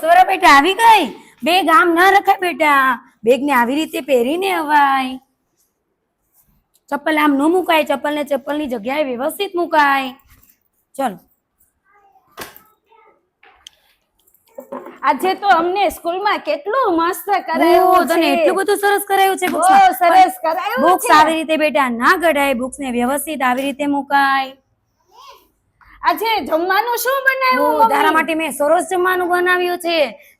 સોરા બેટા આવી ગઈ? બેગ આમ ના રખાય બેટા. બેગ ને આવી રીતે પહેરીને અવાય. ચપ્પલ આમ ન મુકાય ચપ્પલ ને ચપ્પલની જગ્યાએ વ્યવસ્થિત મુકાય. ચલો. આજે તો અમને સ્કૂલમાં કેટલું મસ્ત કરાયું તને એટલું બધું સરસ કરાયું છે બહુ સરસ કરાયું બુક્સ આવી રીતે બેટા ના ગઢાય બુક્સ ને વ્યવસ્થિત આવી રીતે મુકાય. આજે જમવાનું શું બનાવ્યું તારા માટે મેં સરસ જમવાનું બનાવ્યું છે.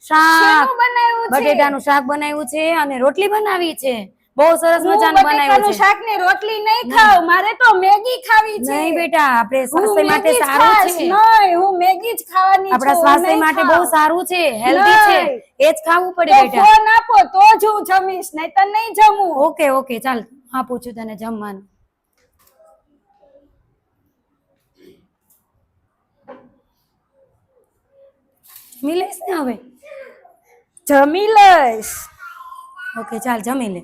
શાક બનાવ્યું છે? બટેટાનું શાક બનાવ્યું છે અને રોટલી બનાવી છે. બહુ સરસ મજાનું બનાવ્યું છે. શાક ને રોટલી નહીં ખાવ મારે તો મેગી ખાવી છે. નહીં બેટા આપણે સ્વાસ્થ્ય માટે સારું છે. નહીં હું મેગી જ ખાવાની આપણા સ્વાસ્થ્ય માટે બહુ સારું છે હેલ્ધી છે. એ જ ખાવું પડે બેટા. ફોન આપો તો જ હું જમીશ નહીં તો નહીં જમું. ઓકે ઓકે ચાલ હા પૂછું તને જમવાનું. જમી લઈશ ને હવે? જમી લઈશ. ઓકે ચાલ જમી લે.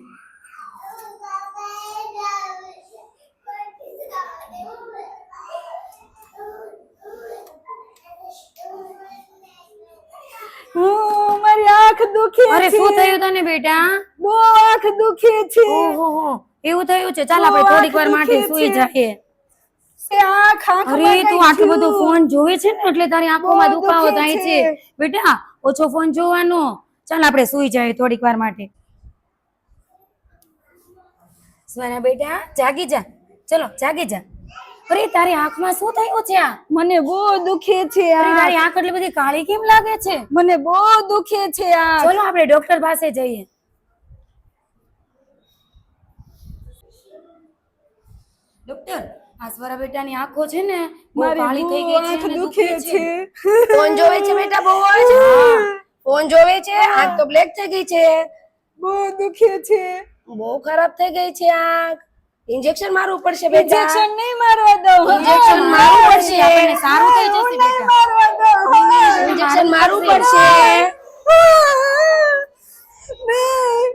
હું મારી આંખ દુખે અરે છે? શું થયું તને બેટા? બહુ આંખ દુખે છે. ઓહો એવું થયું છે. ચાલ આપણે થોડીક વાર માટે સુઈ. જઈએ. અરે તું આટલું બધું ફોન જોવે છે ને એટલે તારી આંખોમાં દુખાવો થાય છે. બેટા ઓછો ફોન જોવાનો. ચાલ આપણે સુઈ જઈએ થોડીક વાર માટે. સ્વાના બેટા જાગી જા. ચલો જાગી જા. અરે તારી આંખમાં શું થયું છે આ? મને બહુ દુખે છે આ. તારી આંખ એટલી બધી કાળી કેમ લાગે છે? મને બહુ દુખે છે આ. ચલો આપણે ડોક્ટર પાસે જઈએ. ડોક્ટર આ સ્વરા બેટાની આંખો છે ને બહુ મારી કાળી થઈ ગઈ છે આંખ દુખે છે. ફોન જોવે છે બેટા બહુ જ ફોન જોવે છે આંખ તો બ્લેક થઈ ગઈ છે. બહુ દુખે છે. બહુ ખરાબ થઈ ગઈ છે આંખ. ઇન્જેક્શન મારવું પડશે બેટા. ઇન્જેક્શન નહીં મારવા દો ઇન્જેક્શન મારવું પડશે. આપણને સારું થઈ જશે બેટા. મારવા ઇન્જેક્શન મારવું પડશે નહીં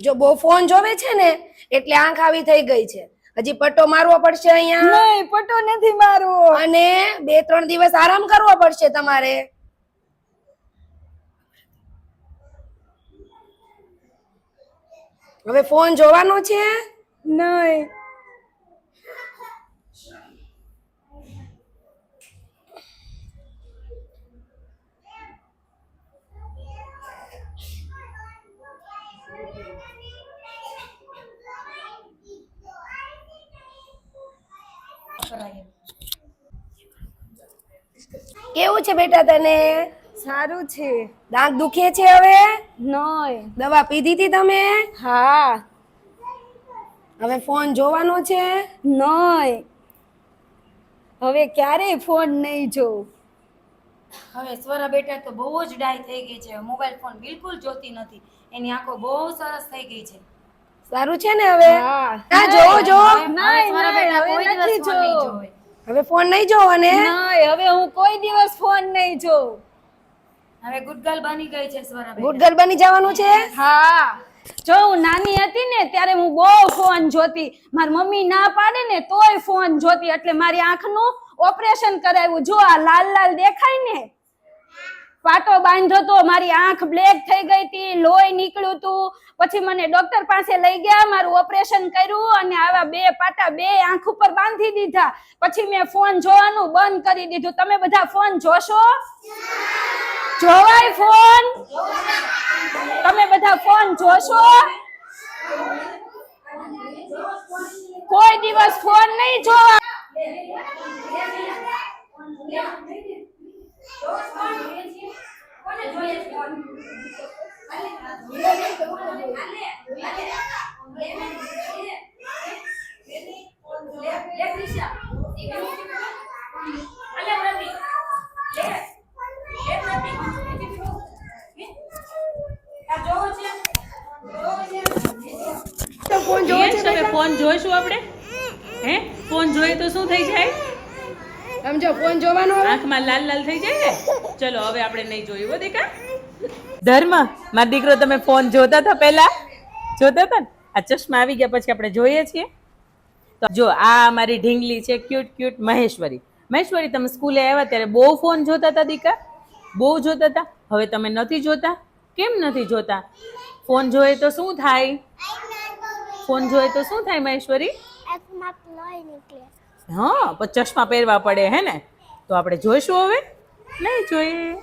જો બહુ ફોન જોવે છે ને એટલે આંખ આવી થઈ ગઈ છે. હજી પટ્ટો મારવો પડશે અહીંયા? નહીં પટ્ટો નથી મારવો. અને બે ત્રણ દિવસ આરામ કરવો પડશે તમારે? હવે ફોન જોવાનો છે? નહીં. કેવું છે બેટા તને? સારું છે. દાંત દુખે છે હવે? નય. દવા પીધી હતી તમે? હા. હવે ફોન જોવાનો છે? નહીં હવે ક્યારેય ફોન નહીં જોઉં. હવે સ્વરા બેટા તો બહુ જ ડાય થઈ ગઈ છે. મોબાઈલ ફોન બિલકુલ જોતી નથી. એની આંખો બહુ સરસ થઈ ગઈ છે. સારું છે ને હવે? હા. હા જોવો જોવો. હવે ફોન નહીં જોવો. ને હવે હું કોઈ દિવસ ફોન નહીં જોઉં. હવે ગુડ ગર્લ બની ગઈ છે સ્વરા ગુડ ગર્લ બની જવાનું છે? હા. જો હું નાની હતી ને ત્યારે હું બહુ ફોન જોતી. મારી મમ્મી ના પાડે ને તોય ફોન જોતી. એટલે મારી આંખનું ઓપરેશન કરાવ્યું. જો આ લાલ લાલ દેખાય ને પાટો બાંધ્યો તો મારી આંખ બ્લેક થઈ ગઈ હતી, લોહી નીકળ્યું હતું. પછી મને ડોક્ટર પાસે લઈ ગયા, મારું ઓપરેશન કર્યું અને આવા બે પાટા બે આંખ ઉપર બાંધી દીધા. પછી મેં ફોન જોવાનું બંધ કરી દીધું. તમે બધા ફોન જોશો? જોવાય ફોન? તમે બધા ફોન જોશો? કોઈ દિવસ ફોન નહીં જોવા. ફોન જોવો યસ, તમે ફોન જોઈશું આપણે? હે? ફોન જોઈએ તો શું થઈ જાય? સમજો ફોન જોવાનો આંખમાં લાલ લાલ થઈ જાય ને? ચલો હવે આપણે નહીં જોયું હો દેખા. ધર્મ મારો દીકરો તમે ફોન જોતા હતા પહેલા? જોતા હતા ને? આ ચશ્મા આવી ગયા પછી આપણે જોઈએ છીએ. તો જો આ મારી ઢીંગલી છે ક્યુટ ક્યુટ મહેશ્વરી. મહેશ્વરી તમે સ્કૂલે આવ્યા ત્યારે બહુ ફોન જોતા હતા દીકા? બહુ જોતા હતા? હવે તમે નથી જોતા? કેમ નથી જોતા? ફોન જોઈએ તો શું થાય? ફોન જોઈએ તો શું થાય મહેશ્વરી? હા પણ ચશ્મા પહેરવા પડે, હે ને? તો આપણે જોઈશું હવે? નહીં જોઈએ.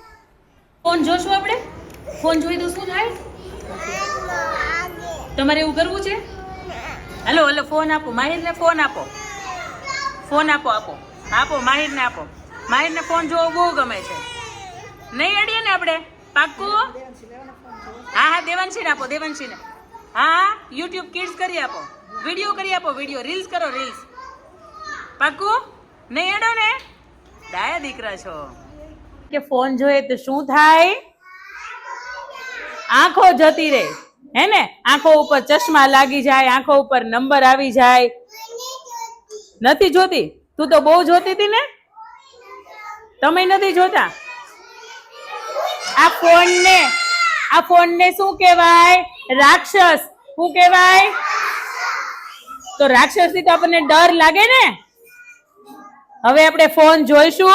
ફોન જોશું આપણે? ફોન જોઈએ તો શું થાય? તમારે એવું કરવું છે? હલો હલો, ફોન આપો, માહિરને ફોન આપો. ફોન આપો આપો. આપો, માહિરને આપો. માહિરને ફોન જોવો બહુ ગમે છે. નહીં અડીએ ને આપણે? પાક્કું? હા હા, દેવાંશીને આપો, દેવાંશીને. હા યુટ્યુબ કિડ્સ કરી આપો. વીડિયો કરી આપો વીડિયો રીલ્સ કરો રીલ્સ પાક્કું? નહીં અડો ને. ડાયા દીકરા છો. કે ફોન જોઈએ તો શું થાય? આંખો જતી રહે. હે ને? આંખો ઉપર ચશ્મા લાગી જાય, આંખો ઉપર નંબર આવી જાય. નથી જોતી? તું તો બહુ જોતી હતી ને? તમે નથી જોતા? આ ફોન ને આ ફોન ને શું કહેવાય? રાક્ષસ. શું કહેવાય? તો રાક્ષસથી તો આપણને ડર લાગે ને? હવે આપણે ફોન જોઈશું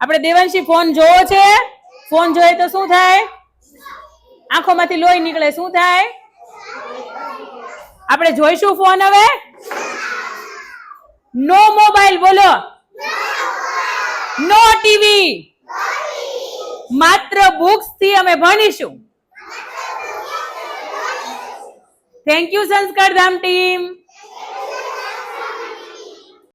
આપણે દેવાંશી ફોન જોવો છે. ફોન જોઈએ તો શું થાય? આંખોમાંથી લોહી નીકળે, શું થાય? આપણે જોઈશું ફોન હવે? નો મોબાઈલ બોલો. No TV. માત્ર બુક્સથી અમે ભણીશું. થેન્ક યુ સંસ્કાર ધામ ટીમ